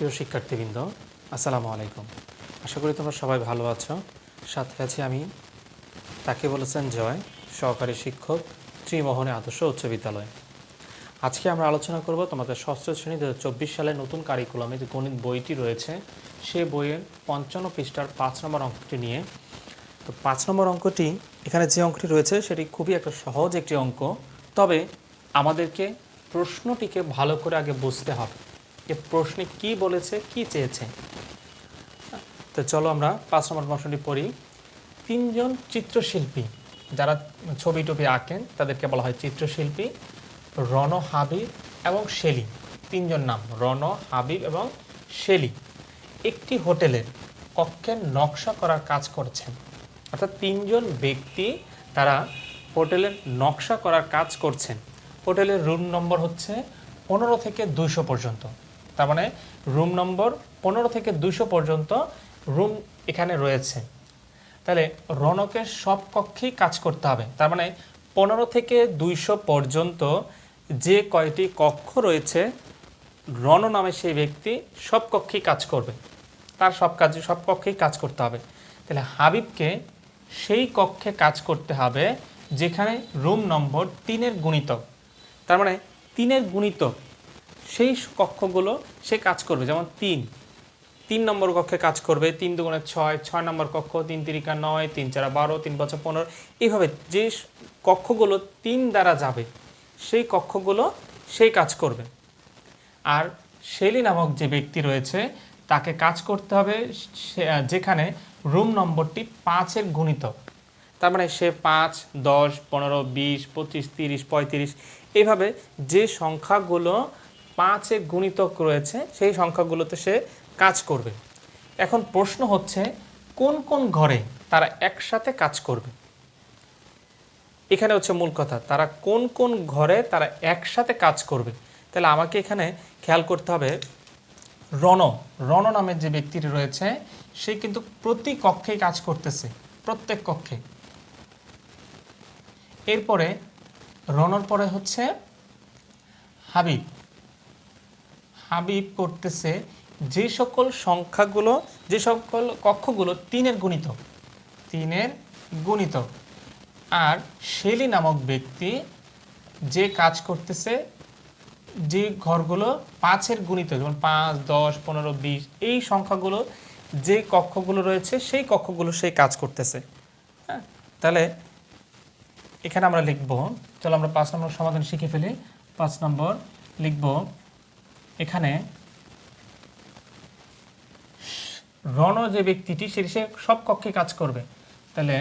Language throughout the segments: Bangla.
প্রিয় শিক্ষার্থীবৃন্দ, আসসালামু আলাইকুম। আশা করি তোমরা সবাই ভালো আছো। সাথে আছি আমি তাকে বলেছেন জয়, সহকারী শিক্ষক, ত্রিমোহনী আদর্শ উচ্চ বিদ্যালয়। আজকে আমরা আলোচনা করব তোমাদের ষষ্ঠ শ্রেণি দু চব্বিশ সালে নতুন কারিকুলামে যে গণিত বইটি রয়েছে, সে বইয়ের পঞ্চান্ন পৃষ্ঠার পাঁচ নম্বর অঙ্কটি নিয়ে। তো পাঁচ নম্বর অঙ্কটি, এখানে যে অঙ্কটি রয়েছে, সেটি খুবই একটা সহজ একটি অঙ্ক। তবে আমাদেরকে প্রশ্নটিকে ভালো করে আগে বুঝতে হবে। যে প্রশ্নে কি বলেছে, কি চেয়েছে? তো চলো আমরা পাঁচ নম্বর প্রশ্নটি পড়ি। তিনজন চিত্রশিল্পী যারা ছবি টবি আঁকেন, তাদেরকে বলা হয় চিত্রশিল্পী, রণ হাবিব এবং শেলি। তিনজন নাম, রণ হাবিব এবং শেলি। একটি হোটেলের কক্ষের নকশা করার কাজ করছেন। অর্থাৎ তিনজন ব্যক্তি তারা হোটেলের নকশা করার কাজ করছেন। হোটেলের রুম নম্বর হচ্ছে পনেরো থেকে দুইশো পর্যন্ত। তার মানে রুম নম্বর পনেরো থেকে দুশো পর্যন্ত রুম এখানে রয়েছে। তাহলে রনকের সব কক্ষেই কাজ করতে হবে। তার মানে পনেরো থেকে দুইশো পর্যন্ত যে কয়টি কক্ষ রয়েছে, রণ নামে সেই ব্যক্তি সব কক্ষেই কাজ করবে। তার সব কাজে, সব কক্ষেই কাজ করতে হবে। তাহলে হাবিবকে সেই কক্ষে কাজ করতে হবে যেখানে রুম নম্বর তিনের গুণিতক। তার মানে তিনের গুণিতক সেই কক্ষগুলো সে কাজ করবে, যেমন তিন। তিন নম্বর কক্ষে কাজ করবে, তিন দুগুণে ছয় ছয় নম্বর কক্ষ, তিন তিরিকা নয়, তিন চারা বারো, তিন বছর পনেরো। এইভাবে যে কক্ষগুলো তিন দ্বারা যাবে, সেই কক্ষগুলো সেই কাজ করবে। আর শেলি নামক যে ব্যক্তি রয়েছে, তাকে কাজ করতে হবে যেখানে রুম নম্বরটি পাঁচের গুণিতক তার মানে সে পাঁচ, দশ, পনেরো, বিশ, পঁচিশ, তিরিশ, পঁয়ত্রিশ, এইভাবে যে সংখ্যাগুলো পাঁচের গুণিতক রয়েছে, সেই সংখ্যাগুলোতে সে কাজ করবে। এখন প্রশ্ন হচ্ছে, কোন কোন ঘরে তারা একসাথে কাজ করবে? এখানে হচ্ছে মূল কথা, তারা কোন কোন ঘরে তারা একসাথে কাজ করবে? তাহলে আমাকে এখানে খেয়াল করতে হবে, রণ রণ নামের যে ব্যক্তিটি রয়েছে, সে কিন্তু প্রতি কক্ষে কাজ করতেছে, প্রত্যেক কক্ষে। এরপরে, রণর পরে হচ্ছে হাবিব। হাবিব করতেছে যে সকল সংখ্যাগুলো, যে সকল কক্ষগুলো তিনের গুণিতক তিনের গুণিতক আর শেলি নামক ব্যক্তি যে কাজ করতেছে, যে ঘরগুলো পাঁচের গুণিত, যেমন পাঁচ, দশ, পনেরো, বিশ, এই সংখ্যাগুলো, যে কক্ষগুলো রয়েছে, সেই কক্ষগুলো সেই কাজ করতেছে। হ্যাঁ? তাহলে এখানে আমরা লিখব, চলো আমরা পাঁচ নম্বর সমাধান শিখে ফেলি। পাঁচ নম্বর লিখব এখানে রণ যে ব্যক্তিটি, সে সব কক্ষে কাজ করবে। তাহলে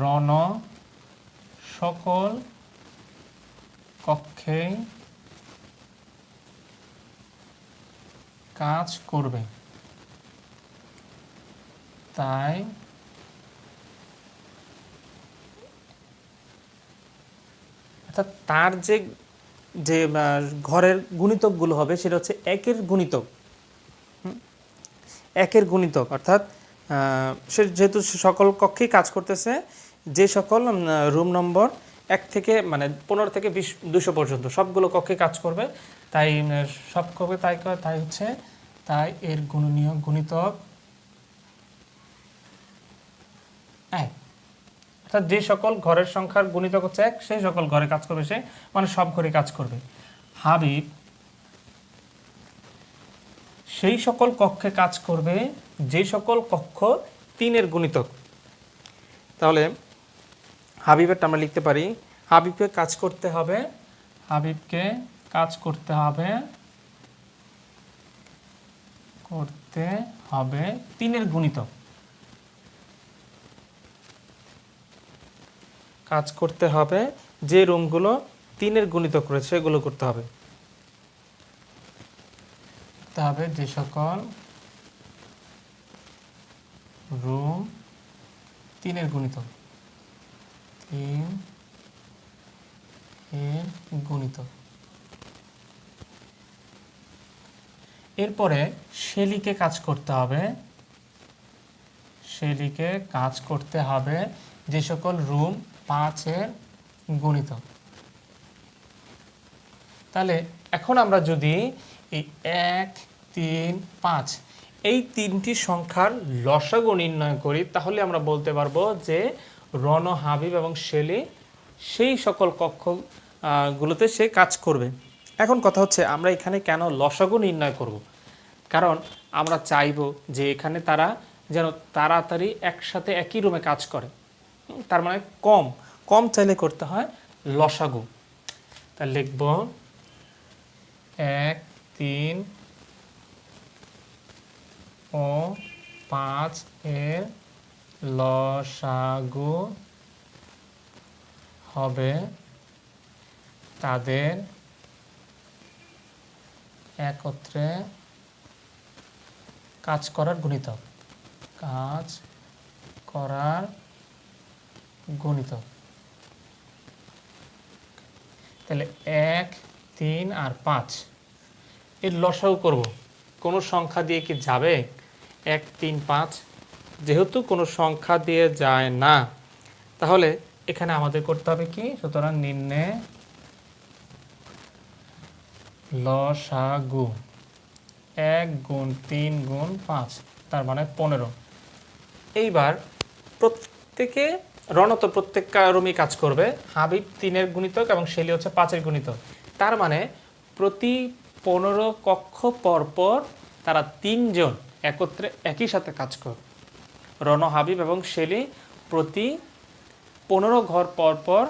রণ সকল কক্ষে কাজ করবে। তাই অর্থাৎ তার যে যে ঘরের গুণিতকগুলো হবে, সেটা হচ্ছে একের গুণিতক। একের গুণিতক, অর্থাৎ সে যেহেতু সকল কক্ষেই কাজ করতেছে, যে সকল রুম নম্বর এক থেকে মানে পনেরো থেকে বিশ, দুশো পর্যন্ত সবগুলো কক্ষে কাজ করবে। তাই সব কক্ষে তাই তাই হচ্ছে তাই এর গুণনীয়, গুণিতক এক। অর্থাৎ যে সকল ঘরের সংখ্যার গুণিতক হচ্ছে এক, সেই সকল ঘরে কাজ করবে সে মানে সব ঘরে কাজ করবে। হাবিব, সেই সকল কক্ষে কাজ করবে যে সকল কক্ষ তিনের গুণিতক। তাহলে হাবিবেরটা আমরা লিখতে পারি, হাবিবকে কাজ করতে হবে, হাবিবকে কাজ করতে হবে করতে হবে তিনের গুণিতক। কাজ করতে হবে, যে রুমগুলো তিনের গুণিতক রয়েছে সেগুলো করতে হবে। হবে যে সকল রুম তিনের গুণিতক তিন এর গুণিতক এরপরে শেলিকে কাজ করতে হবে। শেলিকে কাজ করতে হবে যে সকল রুম পাঁচের গুণিতক তাহলে এখন আমরা যদি এই এক, তিন, পাঁচ, এই তিনটি সংখ্যার লসাগু নির্ণয় করি, তাহলে আমরা বলতে পারব যে রণ, হাবিব এবং শেলি সেই সকল কক্ষ গুলোতে সে কাজ করবে। এখন কথা হচ্ছে আমরা এখানে কেন লসাগু নির্ণয় করব? কারণ আমরা চাইব যে এখানে তারা যেন তাড়াতাড়ি একসাথে একই রুমে কাজ করে। তার মানে কম। কম চাইলে করতে হয় লসাগু। তা লিখব এক, তিন, ও, পাঁচ এর লসাগু হবে তাদের একত্রে কাজ করার গুণিতক। কাজ করার গুণিতক তাহলে এক, তিন আর পাঁচ। এর লসাও করব। কোনো সংখ্যা দিয়ে কি যাবে? এক, তিন, পাঁচ। যেহেতু কোনো সংখ্যা দিয়ে যায় না, তাহলে এখানে আমাদের করতে হবে কি? সুতরাং নিম্নে লসাগু। এক গুণ তিন গুণ পাঁচ, তার মানে পনেরো। এইবার প্রত্যেকে রণত প্রত্যেক রুমই কাজ করবে। হাবিব তিনের গুণিতক এবং শেলি হচ্ছে পাঁচের গুণিতক। তার মানে প্রতি পনেরো কক্ষ পর পর তারা তিনজন একত্রে একই সাথে কাজ করবে রণ, হাবিব এবং শেলি প্রতি পনেরো ঘর পর পর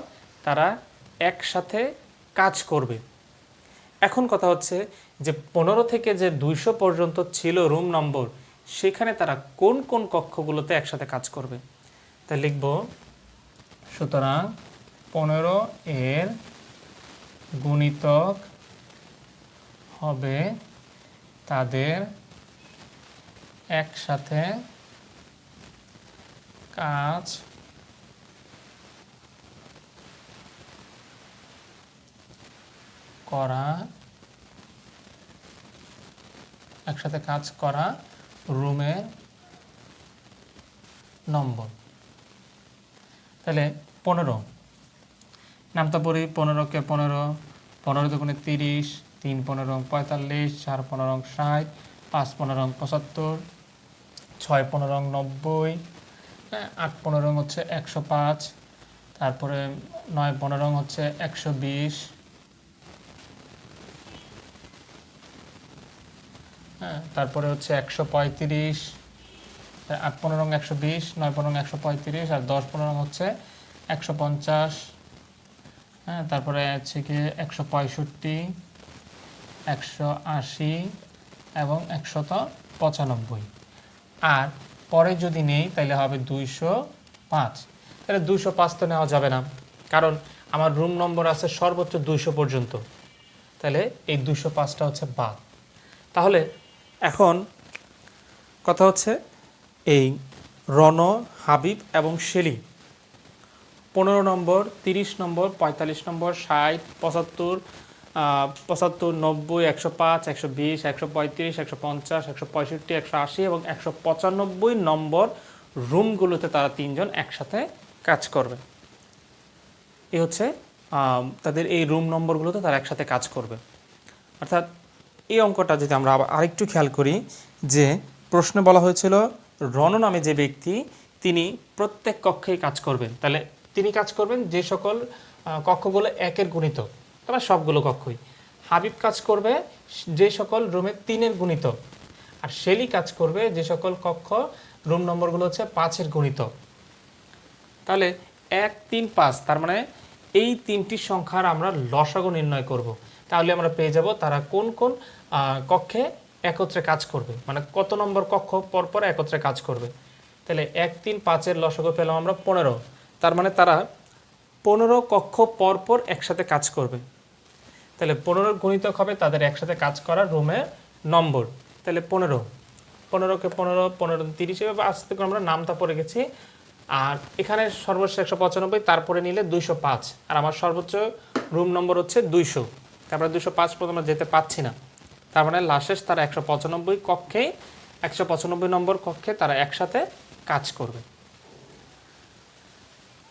তারা একসাথে কাজ করবে। এখন কথা হচ্ছে যে পনেরো থেকে যে দুইশো পর্যন্ত ছিল রুম নম্বর, সেখানে তারা কোন কোন কক্ষগুলোতে একসাথে কাজ করবে? তাই লিখব। সুতরাং পনেরো এর গুণিতক হবে তাদের একসাথে কাজ করা একসাথে কাজ করা রুমের নম্বর। তাহলে পনেরো। নামতা পড়ি পনেরোকে পনেরো পনেরো দুগুণে তিরিশ, তিন পনেরো পঁয়তাল্লিশ, চার পনেরো ষাট, পাঁচ পনেরো পঁচাত্তর, ছয় পনেরো নব্বই, আট পনেরো হচ্ছে একশো পাঁচ, তারপরে নয় পনেরো হচ্ছে একশো বিশ। হ্যাঁ তারপরে হচ্ছে একশো পঁয়ত্রিশ আট পনেরো রঙ একশো বিশ, নয় পনেরো একশো পঁয়ত্রিশ আর দশ পনেরো হচ্ছে একশো পঞ্চাশ। হ্যাঁ তারপরে আছে কি একশো পঁয়ষট্টি, একশো আশি এবং একশত পঁচানব্বই। আর পরে যদি নেই তাহলে হবে দুইশো পাঁচ। তাহলে দুইশো পাঁচ তো নেওয়া যাবে না। কারণ আমার রুম নম্বর আছে সর্বোচ্চ দুইশো পর্যন্ত। তাহলে এই দুইশো পাঁচটা হচ্ছে বাদ। তাহলে এখন কথা হচ্ছে এই রণ, হাবিব এবং শেলি পনেরো নম্বর, তিরিশ নম্বর, পঁয়তাল্লিশ নম্বর, ষাট, পঁচাত্তর পঁচাত্তর, নব্বই, একশো পাঁচ, একশো বিশ, একশো পঁয়ত্রিশ, একশো পঞ্চাশ, একশো পঁয়ষট্টি, একশো আশি এবং একশো পঁচানব্বই নম্বর রুমগুলোতে তারা তিনজন একসাথে কাজ করবে এ হচ্ছে তাদের এই রুম নম্বরগুলোতে তারা একসাথে কাজ করবে অর্থাৎ এই অঙ্কটা যদি আমরা আরেকটু খেয়াল করি যে প্রশ্নে বলা হয়েছিল রণ নামে যে ব্যক্তি, তিনি প্রত্যেক কক্ষেই কাজ করবেন। তাহলে তিনি কাজ করবেন যে সকল কক্ষগুলো একের গুণিত। তারা সবগুলো কক্ষই। হাবিব কাজ করবে যে সকল রুমে তিনের গুণিত। আর শেলি কাজ করবে যে সকল কক্ষ রুম নম্বরগুলো হচ্ছে পাঁচের গুণিত। তাহলে এক, তিন, পাঁচ, তার মানে এই তিনটি সংখ্যার আমরা লসাগু নির্ণয় করব। তাহলে আমরা পেয়ে যাব তারা কোন কোন কক্ষে একত্রে কাজ করবে। মানে কত নম্বর কক্ষ পরপর একত্রে কাজ করবে। তাহলে এক, তিন, পাঁচের লসাগু পেলাম আমরা পনেরো। তার মানে তারা পনেরো কক্ষ পরপর একসাথে কাজ করবে। তাহলে পনেরোর গুণিতক হবে তাদের একসাথে কাজ করার রুমে নম্বর। তাহলে পনেরো। পনেরোকে পনেরো পনেরো তিরিশ, এভাবে আস্তে করে আমরা নামটা পড়ে গেছি। আর এখানে সর্বোচ্চ একশো পঁচানব্বই, তারপরে নিলে দুইশো পাঁচ। আর আমার সর্বোচ্চ রুম নম্বর হচ্ছে দুইশো। তারপরে দুশো পাঁচ পর্যন্ত আমরা যেতে পাচ্ছি না। তার মানে লাশেষ তারা একশো পঁচানব্বই কক্ষে, একশো পঁচানব্বই নম্বর কক্ষে তারা একসাথে কাজ করবে।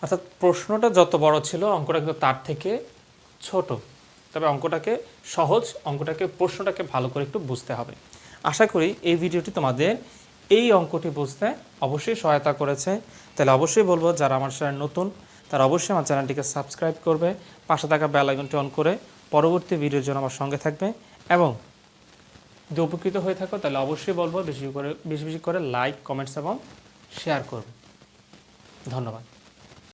অর্থাৎ প্রশ্নটা যত বড় ছিল, অঙ্কটা কিন্তু তার থেকে ছোট। তবে অঙ্কটাকে সহজ, অঙ্কটাকে, প্রশ্নটাকে ভালো করে একটু বুঝতে হবে। আশা করি এই ভিডিওটি তোমাদের এই অঙ্কটি বুঝতে অবশ্যই সহায়তা করেছে। তাহলে অবশ্যই বলব, যারা আমার চ্যানেল নতুন, তারা অবশ্যই আমার চ্যানেলটিকে সাবস্ক্রাইব করবে, পাশে থাকা বেল আইকনটি অন করে পরবর্তী ভিডিওর জন্য আমার সঙ্গে থাকবে এবং যদি উপকৃত হয়ে থাকো, তাহলে অবশ্যই বলব বেশি করে বেশি বেশি করে লাইক কমেন্টস এবং শেয়ার করবে ধন্যবাদ।